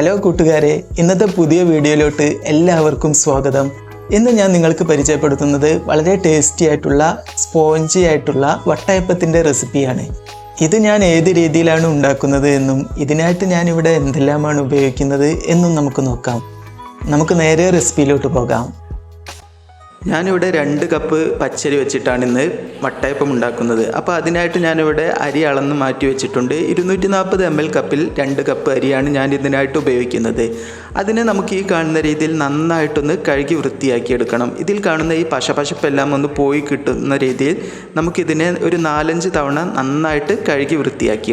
Hello കൂട്ടുകാരെ ഇന്നത്തെ പുതിയ വീഡിയോയിലോട്ട് എല്ലാവർക്കും സ്വാഗതം. ഇന്ന് ഞാൻ നിങ്ങൾക്ക് പരിചയപ്പെടുത്തുന്നത് വളരെ ടേസ്റ്റി ആയിട്ടുള്ള സ്പോഞ്ചി ആയിട്ടുള്ള വട്ടയപ്പത്തിന്റെ റെസിപ്പിയാണ് ഇത് ഞാൻ ഏത് രീതിയിലാണ് ഉണ്ടാക്കുന്നത് എന്നും ഇതിനായിട്ട് ഞാൻ ഇവിടെ എന്തെല്ലാമാണ് ഉപയോഗിക്കുന്നത് എന്നും നമുക്ക് നോക്കാം. നമുക്ക് നേരെ റെസിപ്പിയിലോട്ട് പോകാം. ഞാനിവിടെ രണ്ട് കപ്പ് പച്ചരി വെച്ചിട്ടാണ് ഇന്ന് വട്ടയപ്പം ഉണ്ടാക്കുന്നത്. അപ്പോൾ അതിനായിട്ട് ഞാനിവിടെ അരി അളന്ന് മാറ്റി വെച്ചിട്ടുണ്ട്. ഇരുന്നൂറ്റി നാൽപ്പത് എം എൽ കപ്പിൽ രണ്ട് കപ്പ് അരിയാണ് ഞാൻ ഇതിനായിട്ട് ഉപയോഗിക്കുന്നത്. അതിനെ നമുക്ക് ഈ കാണുന്ന രീതിയിൽ നന്നായിട്ടൊന്ന് കഴുകി വൃത്തിയാക്കിയെടുക്കണം. ഇതിൽ കാണുന്ന ഈ പശപശപ്പെല്ലാം ഒന്ന് പോയി കിട്ടുന്ന രീതിയിൽ നമുക്കിതിനെ ഒരു നാലഞ്ച് തവണ നന്നായിട്ട് കഴുകി വൃത്തിയാക്കി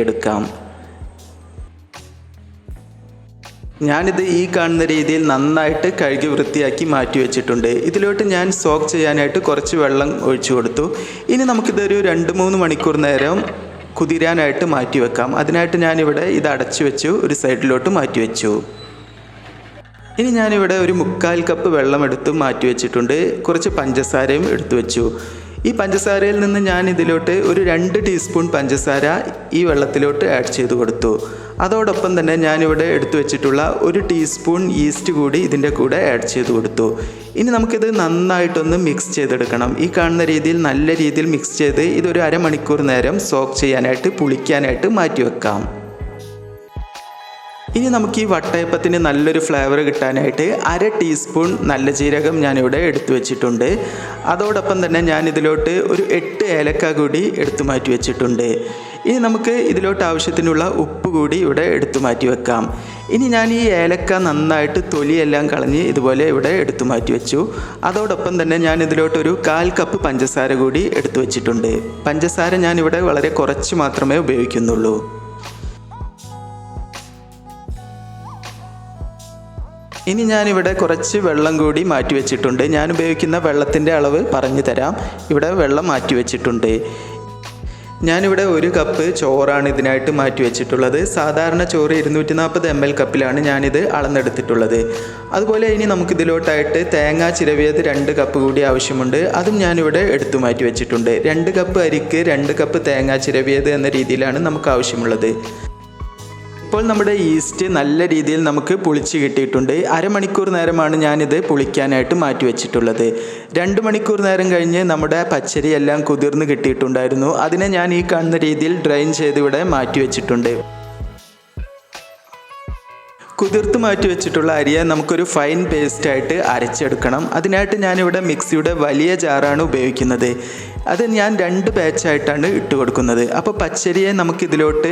ഞാനിത് ഈ കാണുന്ന രീതിയിൽ നന്നായിട്ട് കഴുകി വൃത്തിയാക്കി മാറ്റി വെച്ചിട്ടുണ്ട്. ഇതിലോട്ട് ഞാൻ സോക്ക് ചെയ്യാനായിട്ട് കുറച്ച് വെള്ളം ഒഴിച്ചു കൊടുത്തു. ഇനി നമുക്കിതൊരു രണ്ട് മൂന്ന് മണിക്കൂർ നേരം കുതിരാനായിട്ട് മാറ്റി വെക്കാം. അതിനായിട്ട് ഞാനിവിടെ ഇത് അടച്ചു വെച്ചു. ഒരു സൈഡിലോട്ട് മാറ്റി വെച്ചു. ഇനി ഞാനിവിടെ ഒരു മുക്കാൽ കപ്പ് വെള്ളം എടുത്ത് മാറ്റി വെച്ചിട്ടുണ്ട്. കുറച്ച് പഞ്ചസാരയും എടുത്തു വെച്ചു. ഈ പഞ്ചസാരയിൽ നിന്ന് ഞാൻ ഇതിലോട്ട് ഒരു രണ്ട് ടീസ്പൂൺ പഞ്ചസാര ഈ വെള്ളത്തിലോട്ട് ആഡ് ചെയ്ത് കൊടുത്തു. അതോടൊപ്പം തന്നെ ഞാനിവിടെ എടുത്തു വെച്ചിട്ടുള്ള ഒരു ടീസ്പൂൺ ഈസ്റ്റ് കൂടി ഇതിന്റെ കൂടെ ആഡ് ചെയ്ത് കൊടുത്തു. ഇനി നമുക്കിത് നന്നായിട്ടൊന്ന് മിക്സ് ചെയ്തെടുക്കണം. ഈ കാണുന്ന രീതിയിൽ നല്ല രീതിയിൽ മിക്സ് ചെയ്ത് ഇതൊരു അരമണിക്കൂർ നേരം സോക്ക് ചെയ്യാനായിട്ട് പുളിക്കാനായിട്ട് മാറ്റി വെക്കാം ഇനി നമുക്ക് ഈ വട്ടയപ്പത്തിന് നല്ലൊരു ഫ്ലേവർ കിട്ടാനായിട്ട് അര ടീസ്പൂൺ നല്ല ജീരകം ഞാനിവിടെ എടുത്തു വെച്ചിട്ടുണ്ട്. അതോടൊപ്പം തന്നെ ഞാൻ ഇതിലോട്ട് ഒരു എട്ട് ഏലക്ക കൂടി എടുത്തു മാറ്റി വെച്ചിട്ടുണ്ട്. ഇനി നമുക്ക് ഇതിലോട്ട് ആവശ്യത്തിനുള്ള ഉപ്പ് കൂടി ഇവിടെ എടുത്തു മാറ്റി വെക്കാം. ഇനി ഞാൻ ഈ ഏലക്ക നന്നായിട്ട് തൊലിയെല്ലാം കളഞ്ഞ് ഇതുപോലെ ഇവിടെ എടുത്തു മാറ്റി വെച്ചു. അതോടൊപ്പം തന്നെ ഞാൻ ഇതിലോട്ടൊരു കാൽ കപ്പ് പഞ്ചസാര കൂടി എടുത്തു വെച്ചിട്ടുണ്ട്. പഞ്ചസാര ഞാൻ ഇവിടെ വളരെ കുറച്ച് മാത്രമേ ഉപയോഗിക്കുന്നുള്ളൂ. ഇനി ഞാനിവിടെ കുറച്ച് വെള്ളം കൂടി മാറ്റി വെച്ചിട്ടുണ്ട്. ഞാൻ ഉപയോഗിക്കുന്ന വെള്ളത്തിന്റെ അളവ് പറഞ്ഞു തരാം. ഇവിടെ വെള്ളം മാറ്റി വെച്ചിട്ടുണ്ട്. ഞാനിവിടെ ഒരു കപ്പ് ചോറാണ് ഇതിനായിട്ട് മാറ്റി വെച്ചിട്ടുള്ളത്. സാധാരണ ചോറ് ഇരുന്നൂറ്റി നാൽപ്പത് എം എൽ കപ്പിലാണ് ഞാനിത് അളന്നെടുത്തിട്ടുള്ളത്. അതുപോലെ ഇനി നമുക്കിതിലോട്ടായിട്ട് തേങ്ങ ചിരവിയത് രണ്ട് കപ്പ് കൂടി ആവശ്യമുണ്ട്. അതും ഞാനിവിടെ എടുത്തു മാറ്റി വെച്ചിട്ടുണ്ട്. രണ്ട് കപ്പ് അരിക്ക് രണ്ട് കപ്പ് തേങ്ങ ചിരവിയത് എന്ന രീതിയിലാണ് നമുക്ക് ആവശ്യമുള്ളത്. ഇപ്പോൾ നമ്മുടെ ഈസ്റ്റ് നല്ല രീതിയിൽ നമുക്ക് പുളിച്ച് കിട്ടിയിട്ടുണ്ട്. അരമണിക്കൂർ നേരമാണ് ഞാനിത് പുളിക്കാനായിട്ട് മാറ്റി വെച്ചിട്ടുള്ളത്. രണ്ട് മണിക്കൂർ നേരം കഴിഞ്ഞ് നമ്മുടെ പച്ചരി എല്ലാം കുതിർന്ന് കിട്ടിയിട്ടുണ്ടായിരുന്നു. അതിനെ ഞാൻ ഈ കാണുന്ന രീതിയിൽ ഡ്രൈൻ ചെയ്ത് ഇവിടെ മാറ്റി വെച്ചിട്ടുണ്ട്. കുതിർത്ത് മാറ്റി വെച്ചിട്ടുള്ള അരിയെ നമുക്കൊരു ഫൈൻ പേസ്റ്റായിട്ട് അരച്ചെടുക്കണം. അതിനായിട്ട് ഞാനിവിടെ മിക്സിയുടെ വലിയ ജാറാണ് ഉപയോഗിക്കുന്നത്. അത് ഞാൻ രണ്ട് ബാച്ചായിട്ടാണ് ഇട്ട് കൊടുക്കുന്നത്. അപ്പോൾ പച്ചരിയെ നമുക്കിതിലോട്ട്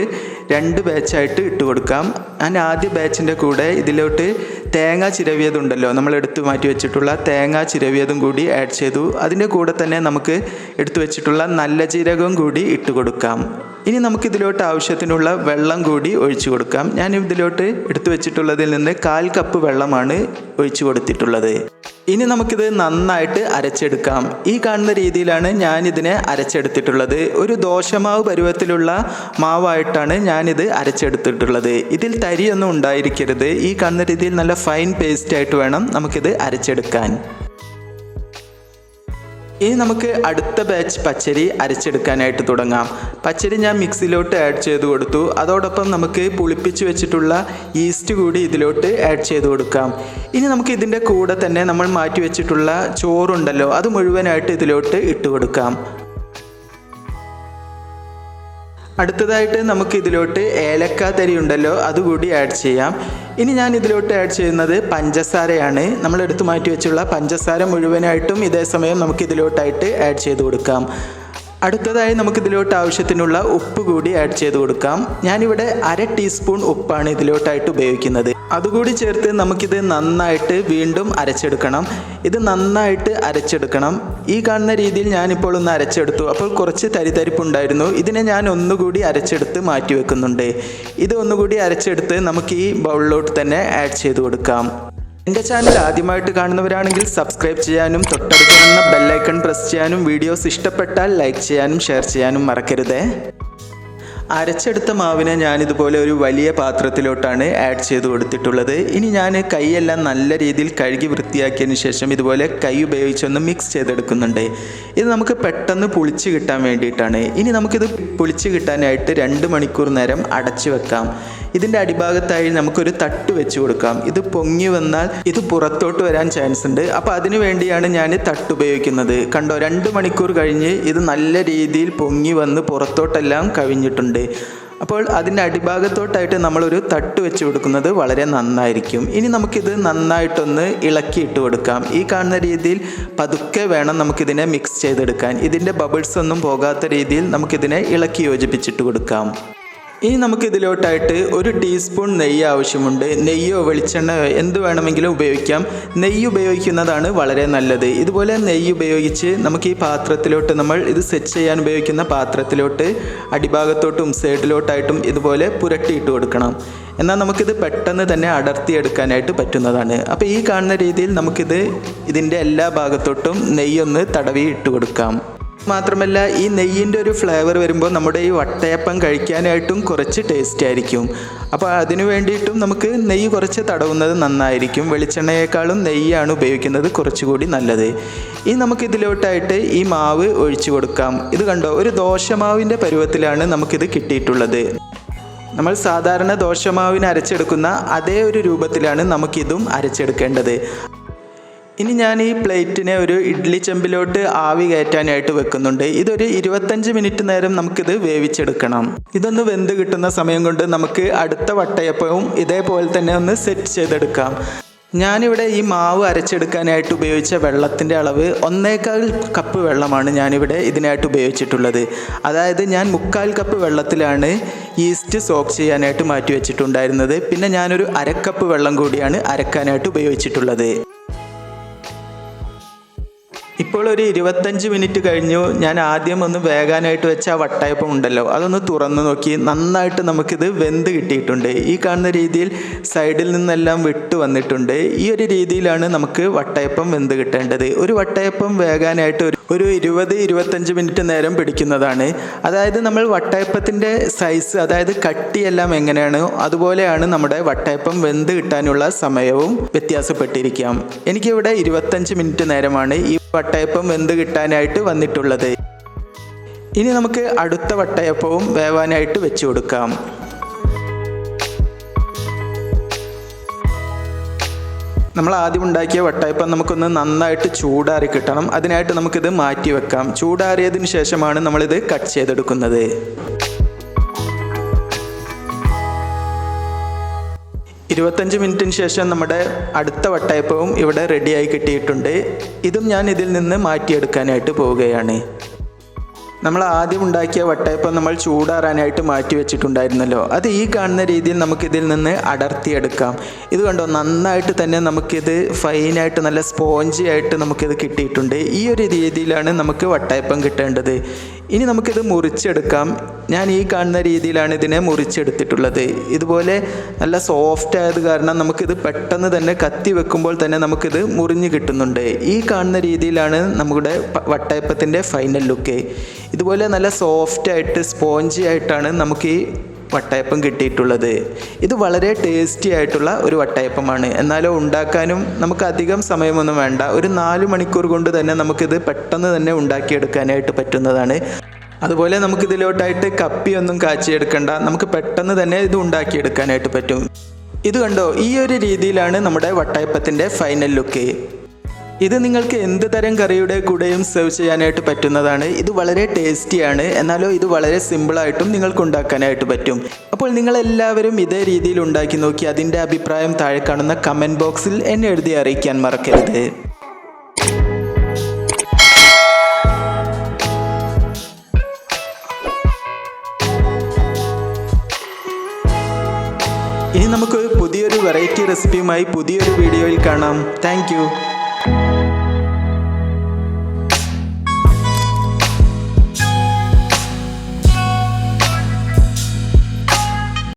രണ്ട് ബാച്ചായിട്ട് ഇട്ട് കൊടുക്കാം. ഞാൻ ആദ്യ ബാച്ചിന്റെ കൂടെ ഇതിലോട്ട് തേങ്ങ ചിരവിയതുണ്ടല്ലോ. നമ്മൾ എടുത്തു മാറ്റി വെച്ചിട്ടുള്ള തേങ്ങ ചിരവിയതും കൂടി ആഡ് ചെയ്തു. അതിന്റെ കൂടെ തന്നെ നമുക്ക് എടുത്തു വെച്ചിട്ടുള്ള നല്ല ജീരകവും കൂടി ഇട്ട് കൊടുക്കാം. ഇനി നമുക്കിതിലോട്ട് ആവശ്യത്തിനുള്ള വെള്ളം കൂടി ഒഴിച്ചു കൊടുക്കാം. ഞാൻ ഇതിലോട്ട് എടുത്തു വെച്ചിട്ടുള്ളതിൽ നിന്ന് കാൽ കപ്പ് വെള്ളമാണ് ഒഴിച്ചു കൊടുത്തിട്ടുള്ളത്. ഇനി നമുക്കിത് നന്നായിട്ട് അരച്ചെടുക്കാം. ഈ കാണുന്ന രീതിയിലാണ് ഞാനിതിനെ അരച്ചെടുത്തിട്ടുള്ളത്. ഒരു ദോശമാവ് പരുവത്തിലുള്ള മാവായിട്ടാണ് ഞാനിത് അരച്ചെടുത്തിട്ടുള്ളത്. ഇതിൽ തരിയൊന്നും ഉണ്ടായിരിക്കരുത്. ഈ കാണുന്ന രീതിയിൽ നല്ല ഫൈൻ പേസ്റ്റ് ആയിട്ട് വേണം നമുക്കിത് അരച്ചെടുക്കാൻ. ഇനി നമുക്ക് അടുത്ത ബാച്ച് പച്ചരി അരച്ചെടുക്കാനായിട്ട് തുടങ്ങാം. പച്ചരി ഞാൻ മിക്സിയിലോട്ട് ആഡ് ചെയ്ത് കൊടുത്തു. അതോടൊപ്പം നമുക്ക് പുളിപ്പിച്ച് വെച്ചിട്ടുള്ള ഈസ്റ്റ് കൂടി ഇതിലോട്ട് ആഡ് ചെയ്ത് കൊടുക്കാം. ഇനി നമുക്ക് ഇതിന്റെ കൂടെ തന്നെ നമ്മൾ മാറ്റി വെച്ചിട്ടുള്ള ചോറുണ്ടല്ലോ അത് മുഴുവനായിട്ട് ഇതിലോട്ട് ഇട്ട് കൊടുക്കാം. അടുത്തതായിട്ട് നമുക്ക് ഇതിലോട്ട് ഏലക്ക തരി ഉണ്ടല്ലോ അതുകൂടി ആഡ് ചെയ്യാം. ഇനി ഞാൻ ഇതിലോട്ട് ആഡ് ചെയ്യുന്നത് പഞ്ചസാരയാണ്. നമ്മൾ എടുത്തു മാറ്റി വെച്ചുള്ള പഞ്ചസാര മുഴുവനായിട്ടും ഇതേ സമയം നമുക്ക് ഇതിലോട്ടായിട്ട് ആഡ് ചെയ്ത് കൊടുക്കാം. അടുത്തതായി നമുക്ക് ഇതിലോട്ട് ആവശ്യത്തിനുള്ള ഉപ്പ് കൂടി ആഡ് ചെയ്ത് കൊടുക്കാം. ഞാനിവിടെ അര ടീസ്പൂൺ ഉപ്പാണ് ഇതിലോട്ടായിട്ട് ഉപയോഗിക്കുന്നത്. അതുകൂടി ചേർത്ത് നമുക്കിത് നന്നായിട്ട് വീണ്ടും അരച്ചെടുക്കണം. ഇത് നന്നായിട്ട് അരച്ചെടുക്കണം. ഈ കാണുന്ന രീതിയിൽ ഞാനിപ്പോൾ ഒന്ന് അരച്ചെടുത്തു. അപ്പോൾ കുറച്ച് തരിതരിപ്പുണ്ടായിരുന്നു ഇതിനെ ഞാൻ ഒന്നുകൂടി അരച്ചെടുത്ത് മാറ്റി വെക്കുന്നുണ്ട്. ഇത് ഒന്നുകൂടി അരച്ചെടുത്ത് നമുക്ക് ഈ ബൗളിലോട്ട് തന്നെ ആഡ് ചെയ്ത് കൊടുക്കാം. എന്റെ ചാനൽ ആദ്യമായിട്ട് കാണുന്നവരാണെങ്കിൽ സബ്സ്ക്രൈബ് ചെയ്യാനും തൊട്ടടുത്ത് ബെല്ലൈക്കൺ പ്രസ് ചെയ്യാനും വീഡിയോസ് ഇഷ്ടപ്പെട്ടാൽ ലൈക്ക് ചെയ്യാനും ഷെയർ ചെയ്യാനും മറക്കരുതേ. അരച്ചെടുത്ത മാവിനെ ഞാനിതുപോലെ ഒരു വലിയ പാത്രത്തിലോട്ടാണ് ആഡ് ചെയ്ത് കൊടുത്തിട്ടുള്ളത്. ഇനി ഞാൻ കൈയെല്ലാം നല്ല രീതിയിൽ കഴുകി വൃത്തിയാക്കിയതിന് ശേഷം ഇതുപോലെ കൈ ഉപയോഗിച്ചൊന്ന് മിക്സ് ചെയ്തെടുക്കുന്നുണ്ട്. ഇത് നമുക്ക് പെട്ടെന്ന് പുളിച്ച് കിട്ടാൻ വേണ്ടിയിട്ടാണ്. ഇനി നമുക്കിത് പുളിച്ച് കിട്ടാനായിട്ട് രണ്ട് മണിക്കൂർ നേരം അടച്ചു വെക്കാം. ഇതിന്റെ അടിഭാഗത്തായി നമുക്കൊരു തട്ട് വെച്ച് കൊടുക്കാം. ഇത് പൊങ്ങി വന്നാൽ ഇത് പുറത്തോട്ട് വരാൻ ചാൻസ് ഉണ്ട്. അപ്പോൾ അതിനു വേണ്ടിയാണ് ഞാൻ തട്ട് ഉപയോഗിക്കുന്നത്. കണ്ടോ രണ്ട് മണിക്കൂർ കഴിഞ്ഞ് ഇത് നല്ല രീതിയിൽ പൊങ്ങി വന്ന് പുറത്തോട്ടെല്ലാം കവിഞ്ഞിട്ടുണ്ട് അപ്പോൾ അതിന്റെ അടിഭാഗത്തോട്ടായിട്ട് നമ്മളൊരു തട്ട് വെച്ച് കൊടുക്കുന്നത് വളരെ നന്നായിരിക്കും. ഇനി നമുക്കിത് നന്നായിട്ടൊന്ന് ഇളക്കിയിട്ട് കൊടുക്കാം. ഈ കാണുന്ന രീതിയിൽ പതുക്കെ വേണം നമുക്കിതിനെ മിക്സ് ചെയ്തെടുക്കാൻ. ഇതിന്റെ ബബിൾസ് ഒന്നും പോകാത്ത രീതിയിൽ നമുക്കിതിനെ ഇളക്കി യോജിപ്പിച്ചിട്ട് കൊടുക്കാം. ഇനി നമുക്ക് ഇതിലോട്ടായിട്ട് ഒരു ടീസ്പൂൺ നെയ്യ് ആവശ്യമുണ്ട്. നെയ്യോ വെളിച്ചെണ്ണയോ എന്ത് വേണമെങ്കിലും ഉപയോഗിക്കാം. നെയ്യ് ഉപയോഗിക്കുന്നതാണ് വളരെ നല്ലത്. ഇതുപോലെ നെയ്യ് ഉപയോഗിച്ച് നമുക്ക് ഈ പാത്രത്തിലോട്ട് നമ്മൾ ഇത് സെറ്റ് ചെയ്യാൻ ഉപയോഗിക്കുന്ന പാത്രത്തിലോട്ട് അടിഭാഗത്തോട്ടും സൈഡിലോട്ടായിട്ടും ഇതുപോലെ പുരട്ടിയിട്ട് കൊടുക്കണം. എന്നാൽ നമുക്കിത് പെട്ടെന്ന് തന്നെ അടർത്തിയെടുക്കാനായിട്ട് പറ്റുന്നതാണ്. അപ്പോൾ ഈ കാണുന്ന രീതിയിൽ നമുക്കിത് ഇതിന്റെ എല്ലാ ഭാഗത്തോട്ടും നെയ്യൊന്ന് തടവി ഇട്ട് കൊടുക്കാം. മാത്രമല്ല ഈ നെയ്യിന്റെ ഒരു ഫ്ലേവർ വരുമ്പോൾ നമ്മുടെ ഈ വട്ടയപ്പം കഴിക്കാനായിട്ടും കുറച്ച് ടേസ്റ്റ് ആയിരിക്കും. അപ്പോൾ അതിനു വേണ്ടിയിട്ടും നമുക്ക് നെയ്യ് കുറച്ച് തടവുന്നത് നന്നായിരിക്കും. വെളിച്ചെണ്ണയേക്കാളും നെയ്യാണ് ഉപയോഗിക്കുന്നത് കുറച്ചുകൂടി നല്ലത്. ഈ നമുക്ക് ഇതിലോട്ടായിട്ട് ഈ മാവ് ഒഴിച്ചു കൊടുക്കാം. ഇത് കണ്ടോ? ഒരു ദോശമാവിന്റെ പരുവത്തിലാണ് നമുക്കിത് കിട്ടിയിട്ടുള്ളത്. നമ്മൾ സാധാരണ ദോശമാവിന് അരച്ചെടുക്കുന്ന അതേ ഒരു രൂപത്തിലാണ് നമുക്കിതും അരച്ചെടുക്കേണ്ടത്. ഇനി ഞാൻ ഈ പ്ലേറ്റിനെ ഒരു ഇഡ്ഡലി ചെമ്പിലോട്ട് ആവി കയറ്റാനായിട്ട് വെക്കുന്നുണ്ട്. ഇതൊരു ഇരുപത്തഞ്ച് മിനിറ്റ് നേരം നമുക്കിത് വേവിച്ചെടുക്കണം. ഇതൊന്ന് വെന്ത് കിട്ടുന്ന സമയം കൊണ്ട് നമുക്ക് അടുത്ത വട്ടയപ്പവും ഇതേപോലെ തന്നെ ഒന്ന് സെറ്റ് ചെയ്തെടുക്കാം. ഞാനിവിടെ ഈ മാവ് അരച്ചെടുക്കാനായിട്ട് ഉപയോഗിച്ച വെള്ളത്തിന്റെ അളവ് ഒന്നേക്കാൽ കപ്പ് വെള്ളമാണ് ഞാനിവിടെ ഇതിനായിട്ട് ഉപയോഗിച്ചിട്ടുള്ളത്. അതായത് ഞാൻ മുക്കാൽ കപ്പ് വെള്ളത്തിലാണ് ഈസ്റ്റ് സോക്ക് ചെയ്യാനായിട്ട് മാറ്റി വെച്ചിട്ടുണ്ടായിരുന്നത്. പിന്നെ ഞാനൊരു അരക്കപ്പ് വെള്ളം കൂടിയാണ് അരക്കാനായിട്ട് ഉപയോഗിച്ചിട്ടുള്ളത്. ഇപ്പോൾ ഒരു ഇരുപത്തഞ്ച് മിനിറ്റ് കഴിഞ്ഞു. ഞാൻ ആദ്യം ഒന്ന് വേകാനായിട്ട് വെച്ച ആ വട്ടയപ്പം ഉണ്ടല്ലോ അതൊന്ന് തുറന്നു നോക്കി. നന്നായിട്ട് നമുക്കിത് വെന്ത് കിട്ടിയിട്ടുണ്ട്. ഈ കാണുന്ന രീതിയിൽ സൈഡിൽ നിന്നെല്ലാം വിട്ട് വന്നിട്ടുണ്ട്. ഈ ഒരു രീതിയിലാണ് നമുക്ക് വട്ടയപ്പം വെന്ത് കിട്ടേണ്ടത്. ഒരു വട്ടയപ്പം വേകാനായിട്ട് ഒരു ഒരു ഇരുപത് ഇരുപത്തഞ്ച് മിനിറ്റ് നേരം പിടിക്കുന്നതാണ്. അതായത് നമ്മൾ വട്ടയപ്പത്തിന്റെ സൈസ് അതായത് കട്ടിയെല്ലാം എങ്ങനെയാണ് അതുപോലെയാണ് നമ്മുടെ വട്ടയപ്പം വെന്ത് കിട്ടാനുള്ള സമയവും വ്യത്യാസപ്പെട്ടിരിക്കാം. എനിക്കിവിടെ ഇരുപത്തഞ്ച് മിനിറ്റ് നേരമാണ് ഈ വട്ടയപ്പം വെന്ത് കിട്ടാനായിട്ട് വന്നിട്ടുള്ളത്. ഇനി നമുക്ക് അടുത്ത വട്ടയപ്പവും വേവാനായിട്ട് വെച്ചു കൊടുക്കാം. നമ്മൾ ആദ്യം ഉണ്ടാക്കിയ വട്ടയപ്പം നമുക്കൊന്ന് നന്നായിട്ട് ചൂടാറി കിട്ടണം. അതിനായിട്ട് നമുക്കിത് മാറ്റി വെക്കാം. ചൂടാറിയതിന് ശേഷമാണ് നമ്മളിത് കട്ട് ചെയ്തെടുക്കുന്നത്. ഇരുപത്തഞ്ച് മിനിറ്റിന് ശേഷം നമ്മുടെ അടുത്ത വട്ടയപ്പവും ഇവിടെ റെഡിയായി കിട്ടിയിട്ടുണ്ട്. ഇതും ഞാൻ ഇതിൽ നിന്ന് മാറ്റിയെടുക്കാനായിട്ട് പോവുകയാണ്. നമ്മൾ ആദ്യം ഉണ്ടാക്കിയ വട്ടയപ്പം നമ്മൾ ചൂടാറാനായിട്ട് മാറ്റി വെച്ചിട്ടുണ്ടായിരുന്നല്ലോ. അത് ഈ കാണുന്ന രീതിയിൽ നമുക്കിതിൽ നിന്ന് അടർത്തിയെടുക്കാം. ഇത് കണ്ടോ നന്നായിട്ട് തന്നെ നമുക്കിത് ഫൈനായിട്ട് നല്ല സ്പോഞ്ചി ആയിട്ട് നമുക്കിത് കിട്ടിയിട്ടുണ്ട്. ഈ ഒരു രീതിയിലാണ് നമുക്ക് വട്ടയപ്പം കിട്ടേണ്ടത്. ഇനി നമുക്കിത് മുറിച്ചെടുക്കാം. ഞാൻ ഈ കാണുന്ന രീതിയിലാണ് ഇതിനെ മുറിച്ചെടുത്തിട്ടുള്ളത്. ഇതുപോലെ നല്ല സോഫ്റ്റ് ആയത് കാരണം നമുക്കിത് പെട്ടെന്ന് തന്നെ കത്തി വെക്കുമ്പോൾ തന്നെ നമുക്കിത് മുറിഞ്ഞ് കിട്ടുന്നുണ്ട്. ഈ കാണുന്ന രീതിയിലാണ് നമ്മുടെ വട്ടയപ്പത്തിന്റെ ഫൈനൽ ലുക്ക് ഇതുപോലെ നല്ല സോഫ്റ്റ് ആയിട്ട് സ്പോഞ്ചി ആയിട്ടാണ് നമുക്ക് ഈ വട്ടയപ്പം കിട്ടിയിട്ടുള്ളത്. ഇത് വളരെ ടേസ്റ്റി ആയിട്ടുള്ള ഒരു വട്ടയപ്പമാണ്. എന്നാലോ ഉണ്ടാക്കാനും നമുക്ക് അധികം സമയമൊന്നും വേണ്ട. ഒരു നാല് മണിക്കൂർ കൊണ്ട് തന്നെ നമുക്കിത് പെട്ടെന്ന് തന്നെ ഉണ്ടാക്കിയെടുക്കാനായിട്ട് പറ്റുന്നതാണ്. അതുപോലെ നമുക്കിതിലോട്ടായിട്ട് കപ്പിയൊന്നും കാച്ചിയെടുക്കണ്ട. നമുക്ക് പെട്ടെന്ന് തന്നെ ഇത് ഉണ്ടാക്കിയെടുക്കാനായിട്ട് പറ്റും. ഇത് കണ്ടോ? ഈ ഒരു രീതിയിലാണ് നമ്മുടെ വട്ടയപ്പത്തിന്റെ ഫൈനൽ ലുക്ക് ഇത് നിങ്ങൾക്ക് എന്ത് തരം കറിയുടെ കൂടെയും സെർവ് ചെയ്യാനായിട്ട് പറ്റുന്നതാണ്? ഇത് വളരെ ടേസ്റ്റിയാണ് എന്നാലോ ഇത് വളരെ സിമ്പിളായിട്ടും നിങ്ങൾക്ക് ഉണ്ടാക്കാനായിട്ട് പറ്റും. അപ്പോൾ നിങ്ങൾ എല്ലാവരും ഇതേ രീതിയിൽ ഉണ്ടാക്കി നോക്കി അതിന്റെ അഭിപ്രായം താഴെ കാണുന്ന കമന്റ് ബോക്സിൽ എന്നെ എഴുതി അറിയിക്കാൻ മറക്കരുത്. ഇനി നമുക്ക് പുതിയൊരു വെറൈറ്റി റെസിപ്പിയുമായി പുതിയൊരു വീഡിയോയിൽ കാണാം. താങ്ക്